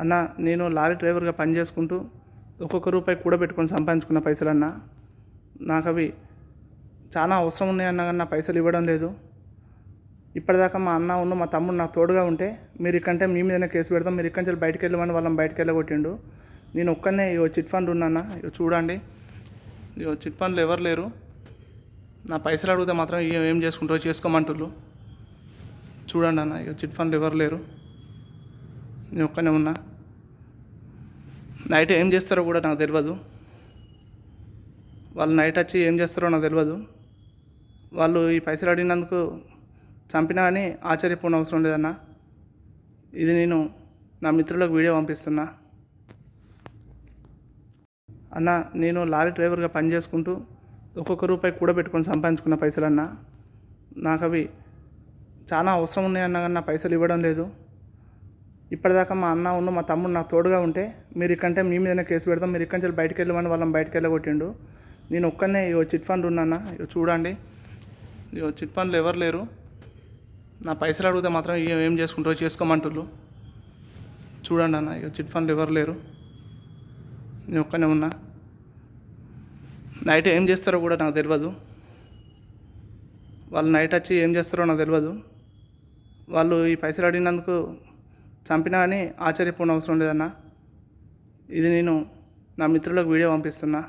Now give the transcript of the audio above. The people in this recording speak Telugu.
అన్న నేను లారీ డ్రైవర్గా పని చేసుకుంటూ ఒక్కొక్క రూపాయి కూడబెట్టుకొని సంపాదించుకున్న పైసలన్న నాకు అవి చాలా అవసరం ఉన్నాయన్న కన్నా పైసలు ఇవ్వడం లేదు. ఇప్పటిదాకా మా అన్న ఉన్న మా తమ్ముడు నా తోడుగా ఉంటే మీరు ఇక్కంటే మీ మీదనే కేసు పెడతాం మీరు ఇక్కడి నుంచి బయటకు వెళ్ళమని వాళ్ళని బయటకు వెళ్ళగొట్టిండు. నేను ఒక్కనే ఇగో చిట్ ఫండ్ ఉన్నాన్న ఇగో చూడండి. ఇగో చిట్ ఫండ్లు ఎవరు లేరు. నా పైసలు అడిగితే మాత్రం ఏం చేసుకుంటారో చేసుకోమంటుళ్ళు చూడండి అన్న ఇగో చిట్ ఫండ్లు ఎవరు లేరు. నేను ఒక్కనే ఉన్నా. నైట్ ఏం చేస్తారో కూడా నాకు తెలియదు వాళ్ళు నైట్ వచ్చి ఏం చేస్తారో నాకు తెలియదు వాళ్ళు ఈ పైసలు అడిగినందుకు చంపినా అని ఆశ్చర్యపోయిన అవసరం లేదన్నా. ఇది నేను నా మిత్రులకు వీడియో పంపిస్తున్నా. అన్న నేను లారీ డ్రైవర్గా పని చేసుకుంటూ ఒక్కొక్క రూపాయి కూడబెట్టుకొని సంపాదించుకున్న పైసలన్న. నాకు అవి చాలా అవసరం ఉన్నాయన్న కానీ నా పైసలు ఇవ్వడం లేదు. ఇప్పటిదాకా మా అన్న ఉన్న మా తమ్ముడు నాకు తోడుగా ఉంటే మీరు ఇక్కంటే మీ మీదనే కేసు పెడతాం. మీరు ఇక్కడి నుంచి బయటకు వెళ్ళమని వాళ్ళని బయటకు వెళ్ళగొట్టిండు నేను ఒక్కనే ఇగో చిట్ ఫండ్ ఉన్నాన్న ఇగో చూడండి. ఇగో చిట్ ఫండ్లు ఎవరు లేరు. నా పైసలు అడిగితే మాత్రం ఏం చేసుకుంటారో చేసుకోమంటుళ్ళు చూడండి అన్న ఇగో చిట్ ఫండ్లు ఎవరు లేరు. నేను ఒక్కనే ఉన్నా. నైట్ ఏం చేస్తారో కూడా నాకు తెలియదు వాళ్ళు నైట్ వచ్చి ఏం చేస్తారో నాకు తెలియదు వాళ్ళు ఈ పైసలు అడిగినందుకు చంపినా అని ఆశ్చర్యపోయిన అవసరం ఇది నేను నా మిత్రులకు వీడియో పంపిస్తున్నా.